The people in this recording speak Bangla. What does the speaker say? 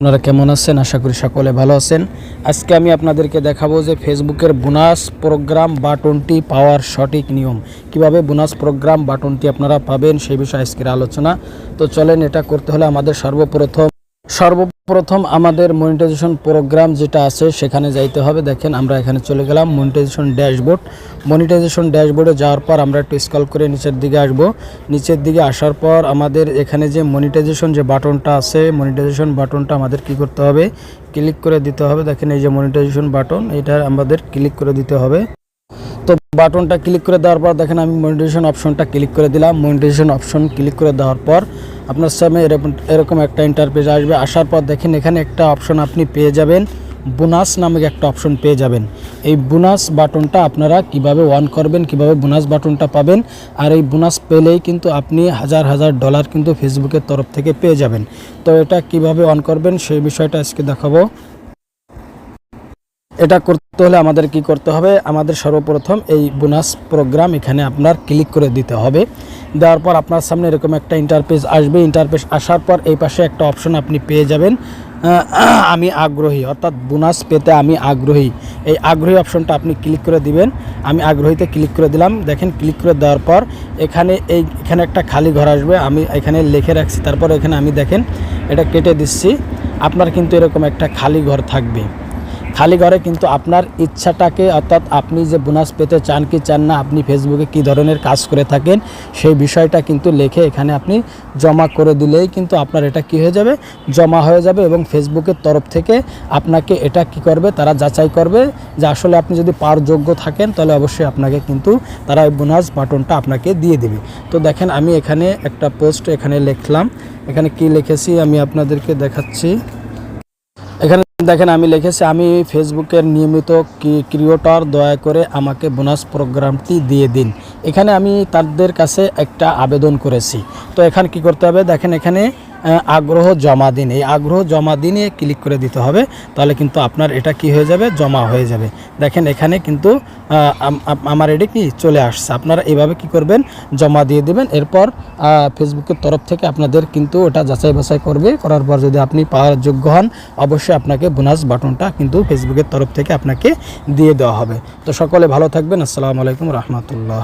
আপনারা কেমন আছেন? আশা করি সকলে ভালো আছেন। আজকে আমি আপনাদেরকে দেখাবো যে ফেসবুকের বোনাস প্রোগ্রাম বাটনটি পাওয়ার সঠিক নিয়ম। কীভাবে বোনাস প্রোগ্রাম বাটনটি আপনারা পাবেন সেই বিষয়ে আজকের আলোচনা। তো চলেন, এটা করতে হলে আমাদের সর্বপ্রথম সর্বপ্রথম আমাদের মনিটাইজেশন প্রোগ্রাম যেটা আছে, সেখানে যাইতে হবে। দেখেন, আমরা এখানে চলে গেলাম মনিটাইজেশন ড্যাশবোর্ড মনিটাইজেশন ড্যাশবোর্ডে যাওয়ার পর আমরা একটু স্কল করে নিচের দিকে আসব। নিচের দিকে আসার পর আমাদের এখানে যে মনিটাইজেশন যে বাটনটা আছে মনিটাইজেশন বাটনটা আমাদের কি করতে হবে? ক্লিক করে দিতে হবে। দেখেন, এই যে মনিটাইজেশন বাটন, এটা আমাদের ক্লিক করে দিতে হবে। তো বাটনটা ক্লিক করে দেওয়ার পর দেখেন আমি মনিটাইজেশন অপশনটা ক্লিক করে দিলাম। মনিটাইজেশন অপশন ক্লিক করে দেওয়ার পর আপনার সামনে এরকম এরকম একটা ইন্টারপেজ আসবে। আসার পর দেখেন এখানে একটা অপশন আপনি পেয়ে যাবেন। বোনাস নামক একটা অপশন পেয়ে যাবেন। এই বোনাস বাটনটা আপনারা কীভাবে অন করবেন, কীভাবে বোনাস বাটনটা পাবেন, আর এই বোনাস পেলেই কিন্তু আপনি হাজার হাজার ডলার কিন্তু ফেসবুকের তরফ থেকে পেয়ে যাবেন। তো এটা কীভাবে অন করবেন সেই বিষয়টা আজকে দেখাবো। এটা করতে হলে আমাদের কি করতে হবে? আমাদের সর্বপ্রথম এই বোনাস প্রোগ্রাম এখানে আপনার ক্লিক করে দিতে হবে। দেওয়ার পর আপনার সামনে এরকম একটা ইন্টারপেজ আসবে। ইন্টারপেজ আসার পর এই পাশে একটা অপশন আপনি পেয়ে যাবেন। আমি আগ্রহী, অর্থাৎ বোনাস পেতে আমি আগ্রহী। এই আগ্রহী অপশনটা আপনি ক্লিক করে দিবেন। আমি আগ্রহীতে ক্লিক করে দিলাম। দেখেন ক্লিক করে দেওয়ার পর এখানে এই, এখানে একটা খালি ঘর আসবে। আমি এখানে লিখে রাখছি। তারপর এখানে আমি দেখেন এটা কেটে দিচ্ছি। আপনার কিন্তু এরকম একটা খালি ঘর থাকবে। খালি ঘরে, কিন্তু আপনার ইচ্ছাটাকে অর্থাৎ আপনি যে বোনাস পেতে চান কি চান না, আপনি ফেসবুকে কি ধরনের কাজ করে থাকেন, সেই বিষয়টা কিন্তু লিখে এখানে আপনি জমা করে দিলেই কিন্তু আপনার এটা কি হয়ে যাবে? জমা হয়ে যাবে এবং ফেসবুকের তরফ থেকে আপনাকে এটা কি করবে? তারা যাচাই করবে যে আসলে আপনি যদি পাওয়ার যোগ্য থাকেন, তাহলে অবশ্যই আপনাকে কিন্তু তারা এই বোনাস বাটনটা আপনাকে দিয়ে দেবে। তো দেখেন, আমি এখানে একটা পোস্ট এখানে লিখলাম। এখানে কি লিখেছি আমি আপনাদেরকে দেখাচ্ছি। দেখেন, আমি লিখেছি, আমি ফেসবুকের নিয়মিত ক্রিয়েটর, দয়া করে আমাকে বোনাস প্রোগ্রামটি দিয়ে দিন। এখানে আমি তাদের কাছে একটা আবেদন করেছি। তো এখানে কি করতে হবে? দেখেন, এখানে আগ্রহ জমা দিন। এই আগ্রহ জমা দিনে ক্লিক করে দিতে হবে, তাহলে কিন্তু আপনার এটা কি হয়ে যাবে? জমা হয়ে যাবে। দেখেন এখানে কিন্তু আমার এটা কি চলে আসছে। আপনারা এভাবে কি করবেন? জমা দিয়ে দেবেন। এরপর ফেসবুকের তরফ থেকে আপনাদের কিন্তু ওটা যাচাই বাছাই করবে। করার পর যদি আপনি পাওয়ার যোগ্য হন, অবশ্যই আপনাকে বোনাস বাটনটা কিন্তু ফেসবুকের তরফ থেকে আপনাকে দিয়ে দেওয়া হবে। তো সকলে ভালো থাকবেন। আসসালামু আলাইকুম রহমতুল্লাহ।